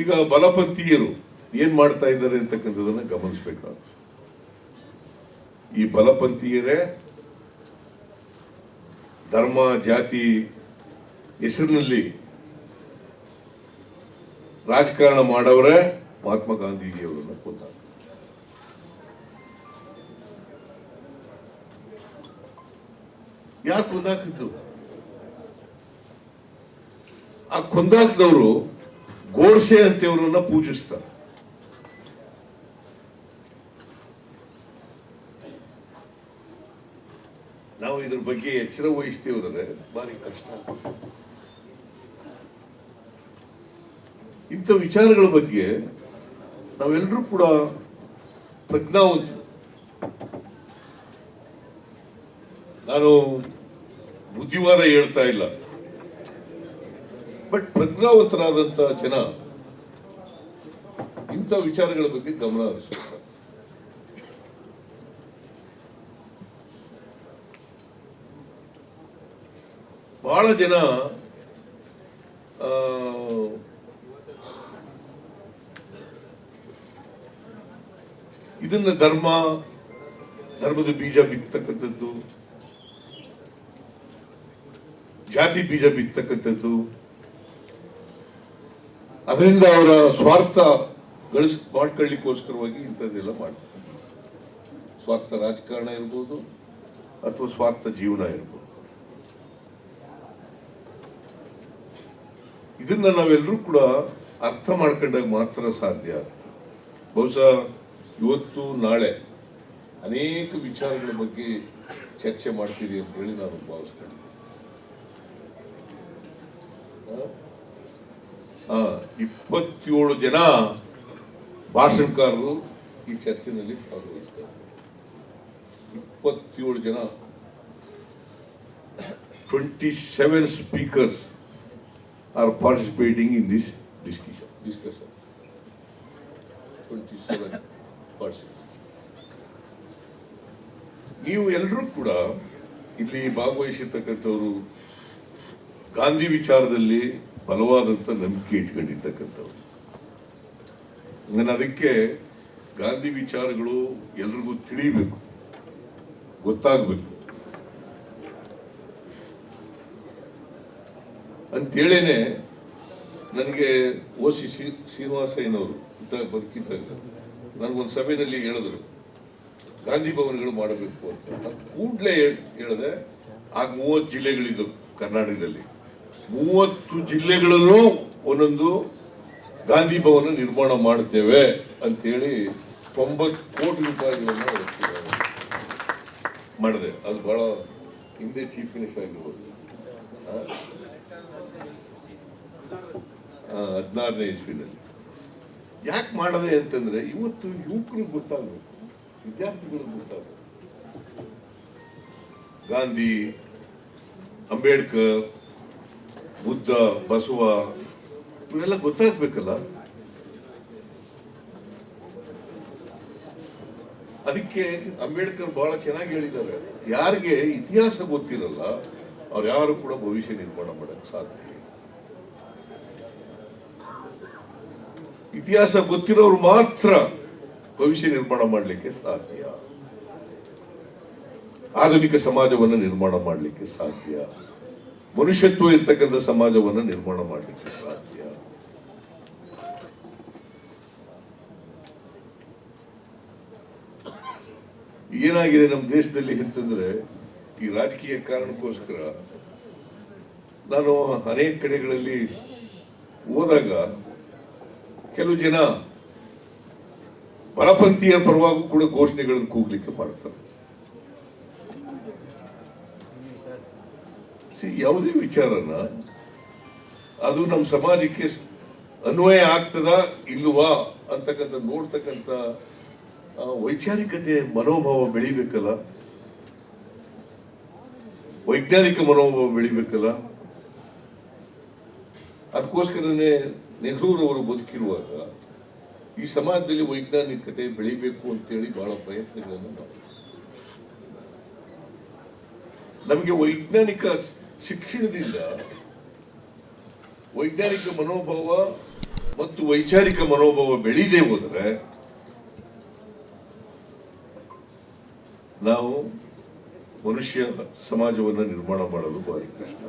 ಈಗ ಬಲಪಂಥೀಯರು ಏನ್ ಮಾಡ್ತಾ ಇದ್ದಾರೆ ಅಂತಕ್ಕಂಥದ್ದನ್ನ ಗಮನಿಸಬೇಕಾಗುತ್ತೆ. ಈ ಬಲಪಂಥೀಯರೇ ಧರ್ಮ, ಜಾತಿ ಹೆಸರಿನಲ್ಲಿ ರಾಜಕಾರಣ ಮಾಡವರೇ ಮಹಾತ್ಮ ಗಾಂಧೀಜಿಯವರನ್ನು ಕೊಂದ ಯಾಕೆ ಕೊಂದಾಕಿದ್ದು? ಆ ಕೊಂದಾಕದವರು ಗೋಡ್ಸೆ ಅಂತೇವ್ರನ್ನ ಪೂಜಿಸ್ತಾರೆ. ನಾವು ಇದ್ರ ಬಗ್ಗೆ ಎಚ್ಚರ ವಹಿಸ್ತೀವಂದ್ರೆ ಭಾರಿ ಕಷ್ಟ. ಇಂಥ ವಿಚಾರಗಳ ಬಗ್ಗೆ ನಾವೆಲ್ಲರೂ ಕೂಡ ಪ್ರಜ್ಞಾವಂತರು. ನಾನು ಬುದ್ಧಿವಾದ ಹೇಳ್ತಾ ಇಲ್ಲ. ಬಟ್ ಪ್ರಜ್ಞಾವಂತರಾದಂತಹ ಜನ ಇಂಥ ವಿಚಾರಗಳ ಬಗ್ಗೆ ಗಮನ ಹರಿಸಬೇಕು. ಬಹಳ ಜನ ಇದನ್ನ ಧರ್ಮ, ಧರ್ಮದ ಬೀಜ ಬಿತ್ತಕ್ಕಂಥದ್ದು ಜಾತಿ ಬೀಜ ಬಿತ್ತಕ್ಕಂಥದ್ದು ಅದರಿಂದ ಅವರ ಸ್ವಾರ್ಥ ಗಳಿಸ್, ಮಾಡ್ಕೊಳ್ಳಿಕ್ಕೋಸ್ಕರವಾಗಿ ಇಂಥದ್ದೆಲ್ಲ ಮಾಡ್ತಾರೆ. ಸ್ವಾರ್ಥ ರಾಜಕಾರಣ ಇರ್ಬೋದು ಅಥವಾ ಸ್ವಾರ್ಥ ಜೀವನ ಇರ್ಬೋದು. ಇದನ್ನ ನಾವೆಲ್ಲರೂ ಕೂಡ ಅರ್ಥ ಮಾಡ್ಕೊಂಡಾಗ ಮಾತ್ರ ಸಾಧ್ಯ. ಬಹುಶಃ ಇವತ್ತು, ನಾಳೆ ಅನೇಕ ವಿಚಾರಗಳ ಬಗ್ಗೆ ಚರ್ಚೆ ಮಾಡ್ತೀರಿ ಅಂತ ಹೇಳಿ ನಾನು ಭಾವಿಸ್ಕೊಂಡೆ. ಇಪ್ಪತ್ತೇಳು ಜನ ಭಾಷಣಕಾರರು ಈ ಚರ್ಚೆನಲ್ಲಿ ಭಾಗವಹಿಸ್ತಾರೆ ಇಪ್ಪತ್ತೇಳು ಜನ twenty seven speakers are participating in this discussion discussion twenty seven ನೀವು ಎಲ್ಲರೂ ಕೂಡ ಇಲ್ಲಿ ಭಾಗವಹಿಸಿರ್ತಕ್ಕಂಥವರು ಗಾಂಧಿ ವಿಚಾರದಲ್ಲಿ ಬಲವಾದಂಥ ನಂಬಿಕೆ ಇಟ್ಕೊಂಡಿರ್ತಕ್ಕಂಥವ್ರು. ನಾನು ಅದಕ್ಕೆ ಗಾಂಧಿ ವಿಚಾರಗಳು ಎಲ್ರಿಗೂ ತಿಳಿಬೇಕು, ಗೊತ್ತಾಗಬೇಕು. ಅಂತೇಳೇನೆ ನನಗೆ ಓ ಸಿ ಶ್ರೀನಿವಾಸಯ್ಯನವರು ಇದ್ದಾಗ ಬದುಕಿದ್ದಾಗ ನನಗೊಂದು ಸಭೆಯಲ್ಲಿ ಹೇಳಿದ್ರು, ಗಾಂಧಿ ಭವನಗಳು ಮಾಡಬೇಕು ಅಂತ. ಕೂಡಲೇ ಹೇಳಿದೆ, ಆಗ ಮೂವತ್ತು ಜಿಲ್ಲೆಗಳಿದ್ದವು ಕರ್ನಾಟಕದಲ್ಲಿ. ಮೂವತ್ತು ಜಿಲ್ಲೆಗಳಲ್ಲೂ ಒಂದೊಂದು ಗಾಂಧಿ ಭವನ ನಿರ್ಮಾಣ ಮಾಡ್ತೇವೆ ಅಂತೇಳಿ ತೊಂಬತ್ತು ಕೋಟಿ ರೂಪಾಯಿಗಳನ್ನು. ಮಾಡಿದೆ. ಅದು ಬಹಳ ಹಿಂದೆ ಚೀಫ್ ಮಿನಿಸ್ಟರ್ ಆಗಿರ್ಬೋದು. ಹದಿನಾರನೇ ಇಸ್ವಿನಲ್ಲಿ. ಯಾಕೆ ಮಾಡದೆ ಅಂತಂದ್ರೆ ಇವತ್ತು ಯುವಕರಿಗೆ ಗೊತ್ತಾಗಬೇಕು. ವಿದ್ಯಾರ್ಥಿಗಳಿಗೆ ಗೊತ್ತಾಗಬೇಕು. ಗಾಂಧಿ, ಅಂಬೇಡ್ಕರ್ ಬುದ್ಧ, ಬಸವ ಇವೆಲ್ಲ ಗೊತ್ತಾಗ್ಬೇಕಲ್ಲ? ಅದಕ್ಕೆ ಅಂಬೇಡ್ಕರ್ ಬಹಳ ಚೆನ್ನಾಗಿ ಹೇಳಿದ್ದಾರೆ. ಯಾರಿಗೆ ಇತಿಹಾಸ ಗೊತ್ತಿರಲ್ಲ, ಅವ್ರು ಯಾರು ಕೂಡ ಭವಿಷ್ಯ ನಿರ್ಮಾಣ ಮಾಡಕ್ ಸಾಧ್ಯ ಇತಿಹಾಸ ಗೊತ್ತಿರೋರು ಮಾತ್ರ ಭವಿಷ್ಯ ನಿರ್ಮಾಣ ಮಾಡಲಿಕ್ಕೆ ಸಾಧ್ಯ. ಆಧುನಿಕ ಸಮಾಜವನ್ನು ನಿರ್ಮಾಣ ಮಾಡಲಿಕ್ಕೆ ಸಾಧ್ಯ. ಮನುಷ್ಯತ್ವ ಇರ್ತಕ್ಕಂಥ ಸಮಾಜವನ್ನು ನಿರ್ಮಾಣ ಮಾಡಲಿಕ್ಕೆ ಸಾಧ್ಯ. ಏನಾಗಿದೆ ನಮ್ಮ ದೇಶದಲ್ಲಿ ಅಂತಂದ್ರೆ, ಈ ರಾಜಕೀಯ ಕಾರಣಕ್ಕೋಸ್ಕರ ನಾನು ಅನೇಕ ಕಡೆಗಳಲ್ಲಿ ಹೋದಾಗ ಕೆಲವು ಜನ ಬಲಪಂಥೀಯ ಪರವಾಗೂ ಕೂಡ ಘೋಷಣೆಗಳನ್ನು ಕೂಗ್ಲಿಕ್ಕೆ ಮಾಡ್ತಾರೆ. ಯಾವುದೇ ವಿಚಾರನ, ಅದು ನಮ್ಮ ಸಮಾಜಕ್ಕೆ ಅನ್ವಯ ಆಗ್ತದಾ ಇಲ್ವಾ ಅಂತಕ್ಕಂಥ, ನೋಡ್ತಕ್ಕಂಥ ವೈಚಾರಿಕತೆ ಮನೋಭಾವ ಬೆಳಿಬೇಕಲ್ಲ? ವೈಜ್ಞಾನಿಕ ಮನೋಭಾವ ಬೆಳಿಬೇಕಲ್ಲ? ಅದಕ್ಕೋಸ್ಕರನೇ ನೆಹರೂರವರು ಬದುಕಿರುವಾಗ ಈ ಸಮಾಜದಲ್ಲಿ ವೈಜ್ಞಾನಿಕತೆ ಬೆಳಿಬೇಕು ಅಂತೇಳಿ ಬಹಳ ಪ್ರಯತ್ನಗಳನ್ನು ನಮಗೆ ವೈಜ್ಞಾನಿಕ ಶಿಕ್ಷಣದಿಂದ ವೈಜ್ಞಾನಿಕ ಮನೋಭಾವ ಮತ್ತು ವೈಚಾರಿಕ ಮನೋಭಾವ ಬೆಳೀದೇ ಹೋದರೆ ನಾವು ಮನುಷ್ಯ ಸಮಾಜವನ್ನು ನಿರ್ಮಾಣ ಮಾಡಲು ಭಾರಿ ಕಷ್ಟ.